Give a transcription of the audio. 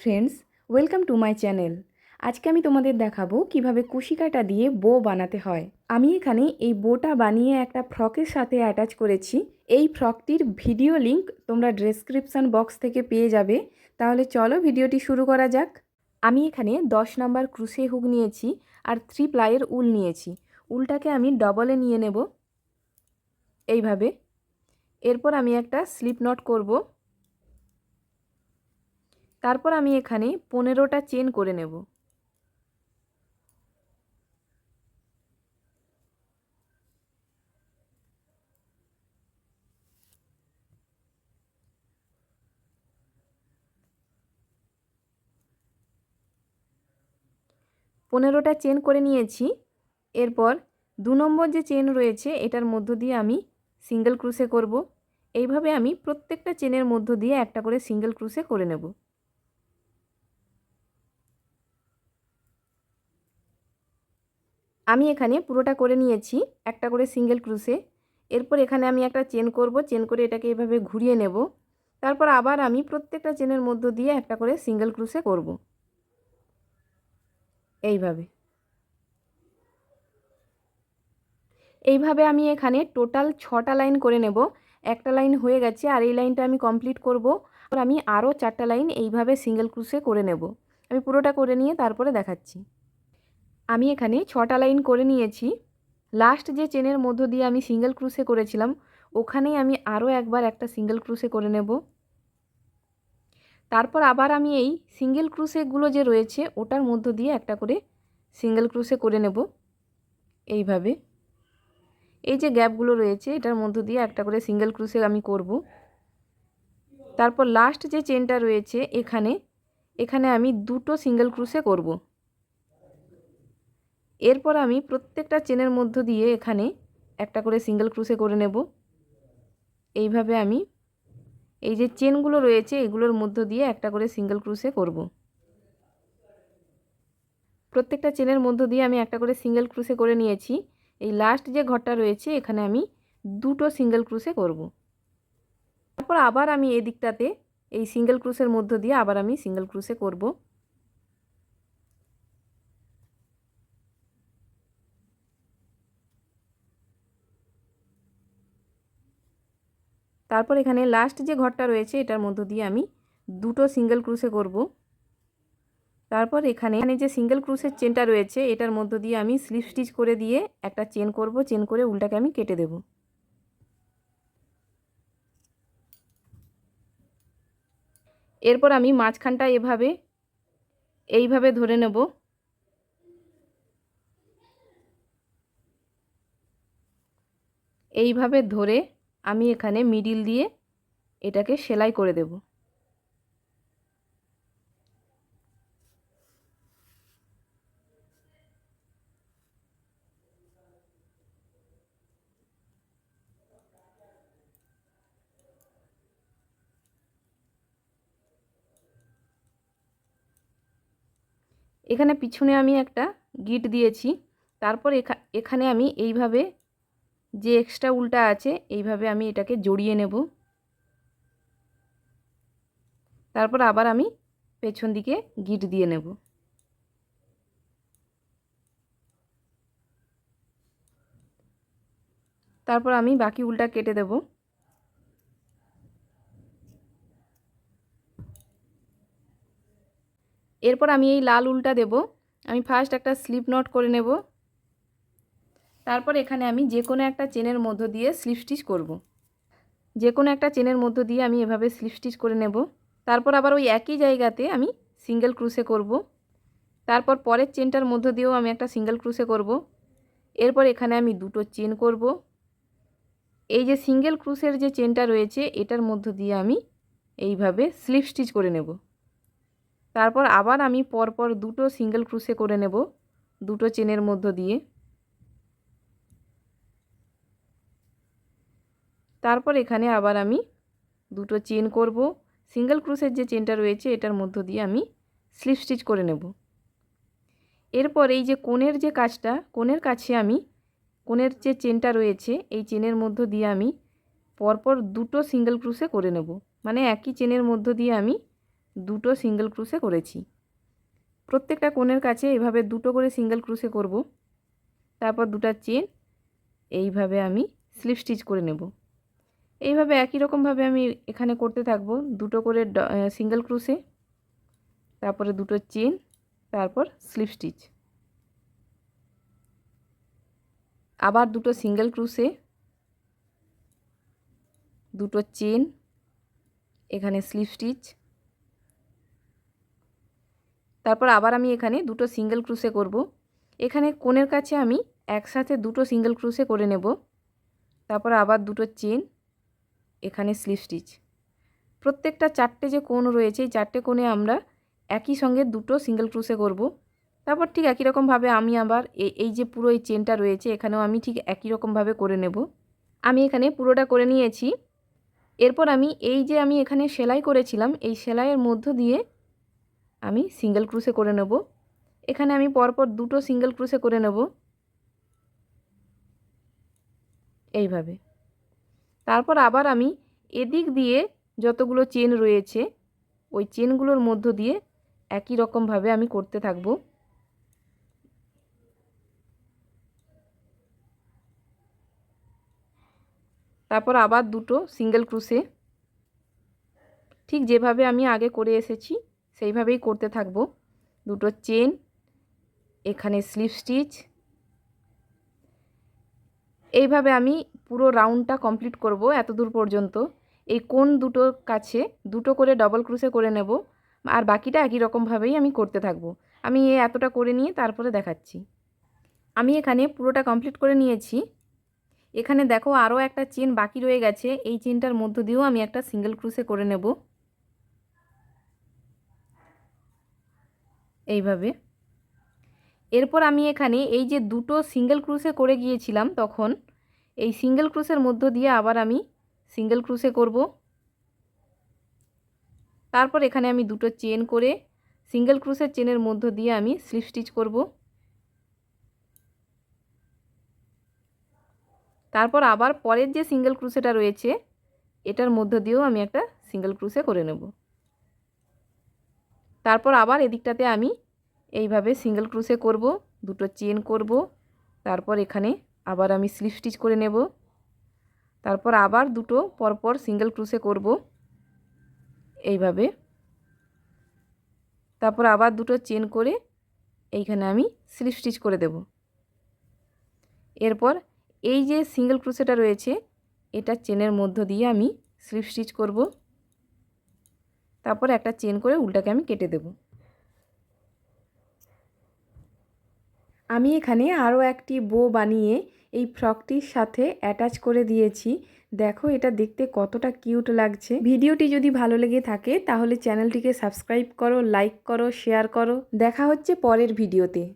Friends welcome to my channel আজকে আমি তোমাদের দেখাবো কীভাবে কুশিকাটা দিয়ে বো বানাতে হয়। আমি এখানে এই বোটা বানিয়ে একটা ফ্রকের সাথে অ্যাটাচ করেছি। এই ফ্রকটির ভিডিও লিংক তোমরা ডেসক্রিপশান বক্স থেকে পেয়ে যাবে। তাহলে চলো ভিডিওটি শুরু করা যাক। আমি এখানে দশ নাম্বার ক্রুশে হুক নিয়েছি আর থ্রি প্লাইয়ের উল নিয়েছি। উলটাকে আমি ডবলে নিয়ে নেব। এইভাবে। এরপর আমি একটা স্লিপ নট করব। তারপর আমি এখানে পনেরোটা চেন করে নেব। পনেরোটা চেন করে নিয়েছি। এরপর দু নম্বর যে চেন রয়েছে, এটার মধ্য দিয়ে আমি সিঙ্গেল ক্রুশে করব। এইভাবে আমি প্রত্যেকটা চেনের মধ্য দিয়ে একটা করে সিঙ্গেল ক্রুশে করে নেব। আমি এখানে পুরোটা করে নিয়েছি, একটা করে সিঙ্গেল ক্রুশে এরপর এখানে আমি একটা চেন করব চেন করে এটাকে এভাবে ঘুরিয়ে নেব। তারপর আবার আমি প্রত্যেকটা চেনের মধ্য দিয়ে একটা করে সিঙ্গেল ক্রুশে করব। এইভাবে। এইভাবে আমি এখানে টোটাল ছটা লাইন করে নেব। একটা লাইন হয়ে গেছে আর এই লাইনটা আমি কমপ্লিট করব। আর আমি আরও চারটা লাইন এইভাবে সিঙ্গেল ক্রুশে করে নেব। আমি পুরোটা করে নিয়ে তারপরে দেখাচ্ছি। আমি এখানে ছটা লাইন করে নিয়েছি। লাস্ট যে চেনের মধ্য দিয়ে আমি সিঙ্গেল ক্রুশে করেছিলাম, ওখানেই আমি আরও একবার একটা সিঙ্গেল ক্রুশে করে নেব। তারপর আবার আমি এই সিঙ্গেল ক্রুশেগুলো যে রয়েছে, ওটার মধ্য দিয়ে একটা করে সিঙ্গেল ক্রুশে করে নেব। এইভাবে। এই যে গ্যাপগুলো রয়েছে, এটার মধ্য দিয়ে একটা করে সিঙ্গেল ক্রুশে আমি করব। তারপর লাস্ট যে চেনটা রয়েছে, এখানে এখানে আমি দুটো সিঙ্গেল ক্রুশে করব। এরপর আমি প্রত্যেকটা চেনের মধ্য দিয়ে এখানে একটা করে সিঙ্গেল ক্রুশে করে নেব। এইভাবে আমি এই যে চেনগুলো রয়েছে, এগুলোর মধ্য দিয়ে একটা করে সিঙ্গেল ক্রুশে করব। প্রত্যেকটা চেনের মধ্য দিয়ে আমি একটা করে সিঙ্গেল ক্রুশে করে নিয়েছি। এই লাস্ট যে ঘরটা রয়েছে, এখানে আমি দুটো সিঙ্গেল ক্রুশে করব। তারপর আবার আমি এদিকটাতে এই সিঙ্গেল ক্রুশের মধ্য দিয়ে আবার আমি সিঙ্গেল ক্রুশে করব। তারপর এখানে লাস্ট যে ঘরটা রয়েছে, এটার মধ্য দিয়ে আমি দুটো সিঙ্গেল ক্রুশে করব। তারপর এখানে এখানে যে সিঙ্গেল ক্রুশের চেনটা রয়েছে, এটার মধ্য দিয়ে আমি স্লিপ স্টিচ করে দিয়ে একটা চেন করব চেন করে উল্টাকে আমি কেটে দেব। এরপর আমি মাঝখানটা এভাবে, এইভাবে ধরে নেব। এইভাবে ধরে আমি এখানে মিডিল দিয়ে এটাকে সেলাই করে দেব। এখানে পিছনে আমি একটা গিট দিয়েছি। তারপর এখানে আমি এইভাবে যে এক্সট্রা উল্টা আছে, এইভাবে আমি এটাকে জড়িয়ে নেব। তারপর আবার আমি পেছন দিকে গিট দিয়ে নেব। তারপর আমি বাকি উল্টা কেটে দেব। এরপর আমি এই লাল উল্টা দেব। আমি ফার্স্ট একটা স্লিপ নট করে নেব। তারপর এখানে আমি যে কোনো একটা চেনের মধ্য দিয়ে স্লিপ স্টিচ করব। যে কোনো একটা চেনের মধ্য দিয়ে আমি এভাবে স্লিপ স্টিচ করে নেব তারপর আবার ওই একই জায়গাতে আমি সিঙ্গেল ক্রুশে করব। তারপর পরের চেনটার মধ্য দিয়েও আমি একটা সিঙ্গেল ক্রুশে করব। এরপর এখানে আমি দুটো চেন করব। এই যে সিঙ্গেল ক্রুশের যে চেনটা রয়েছে, এটার মধ্য দিয়ে আমি এইভাবে স্লিপ স্টিচ করে নেব তারপর আবার আমি পরপর দুটো সিঙ্গেল ক্রুশে করে নেব দুটো চেনের মধ্য দিয়ে তারপর এখানে আবার আমি দুটো চেন করব। সিঙ্গেল ক্রুশের যে চেনটা রয়েছে, এটার মধ্য দিয়ে আমি স্লিপ স্টিচ করে নেব। এরপর এই যে কোণের যে কাজটা, কোণের কাছে আমি কোণের যে চেনটা রয়েছে, এই চেনের মধ্য দিয়ে আমি পরপর দুটো সিঙ্গেল ক্রুশে করে নেব। মানে একই চেনের মধ্য দিয়ে আমি দুটো সিঙ্গেল ক্রুশে করেছি। প্রত্যেকটা কোণের কাছে এভাবে দুটো করে সিঙ্গেল ক্রুশে করব। তারপর দুটা চেন এইভাবে আমি স্লিপ স্টিচ করে নেব। এইভাবে একই রকমভাবে আমি এখানে করতে থাকব। দুটো করে সিঙ্গেল ক্রুশে তারপরে দুটো চেন তারপর স্লিপ স্টিচ আবার দুটো সিঙ্গেল ক্রুশে দুটো চেন এখানে স্লিপ স্টিচ তারপর আবার আমি এখানে দুটো সিঙ্গেল ক্রুশে করব। এখানে কোণের কাছে আমি একসাথে দুটো সিঙ্গেল ক্রুশে করে নেব। তারপর আবার দুটো চেন এখানে স্লিপ স্টিচ। প্রত্যেকটা চারটে যে কোণ রয়েছে, এই চারটে কোণে আমরা একই সঙ্গে দুটো সিঙ্গেল ক্রুশে করব। তারপর ঠিক একই রকমভাবে আমি আবার এই যে পুরো এই চেনটা রয়েছে, এখানেও আমি ঠিক একই রকমভাবে করে নেব। আমি এখানে পুরোটা করে নিয়েছি। এরপর আমি এই যে আমি এখানে সেলাই করেছিলাম, এই সেলাইয়ের মধ্য দিয়ে আমি সিঙ্গেল ক্রুশে করে নেব। এখানে আমি পরপর দুটো সিঙ্গেল ক্রুশে করে নেব। এইভাবে। তারপর আবার আমি এদিক দিয়ে যতগুলো চেন রয়েছে, ওই চেনগুলোর মধ্য দিয়ে একই রকমভাবে আমি করতে থাকব। তারপর আবার দুটো সিঙ্গেল ক্রুশে ঠিক যেভাবে আমি আগে করে এসেছি, সেইভাবেই করতে থাকব। দুটো চেন এখানে স্লিপ স্টিচ এইভাবে আমি পুরো রাউন্ডটা কমপ্লিট করব এত দূর পর্যন্ত। এই কোন দুটোর কাছে দুটো করে ডবল ক্রুসে করে নেব, আর বাকিটা একই রকমভাবেই আমি করতে থাকব। আমি এ এতটা করে নিয়ে তারপরে দেখাচ্ছি। আমি এখানে পুরোটা কমপ্লিট করে নিয়েছি। এখানে দেখো আরও একটা চেন বাকি রয়ে গেছে। এই চেনটার মধ্য দিয়েও আমি একটা সিঙ্গেল ক্রুসে করে নেব। এইভাবে। এরপর আমি এখানে এই যে দুটো সিঙ্গেল ক্রুশে করে গিয়েছিলাম তখন, এই সিঙ্গেল ক্রুশের মধ্য দিয়ে আবার আমি সিঙ্গেল ক্রুশে করব। তারপর এখানে আমি দুটো চেন করে সিঙ্গেল ক্রুশের চেনের মধ্য দিয়ে আমি স্লিপ স্টিচ করব। তারপর আবার পরের যে সিঙ্গেল ক্রুশেটা রয়েছে, এটার মধ্য দিয়েও আমি একটা সিঙ্গেল ক্রুশে করে নেব। তারপর আবার এদিকটাতে আমি এইভাবে সিঙ্গেল ক্রুশে করব, দুটো চেন করব, তারপর এখানে আবার আমি স্লিপ স্টিচ করে নেব। তারপর আবার দুটো পরপর সিঙ্গেল ক্রুশে করব। এইভাবে। তারপর আবার দুটো চেন করে এইখানে আমি স্লিপ স্টিচ করে দেব। এরপর এই যে সিঙ্গেল ক্রুশেটা রয়েছে, এটা চেনের মধ্য দিয়ে আমি স্লিপ স্টিচ করব। তারপর একটা চেন করে উল্টাকে আমি কেটে দেব। আমি এখানে আরও একটি বো বানিয়ে এই ফ্রকটির সাথে অ্যাটাচ করে দিয়েছি। দেখো, এটা দেখতে কতটা কিউট লাগছে। ভিডিওটি যদি ভালো লেগে থাকে, তাহলে চ্যানেলটিকে সাবস্ক্রাইব করো, লাইক করো, শেয়ার করো। দেখা হচ্ছে পরের ভিডিওতে।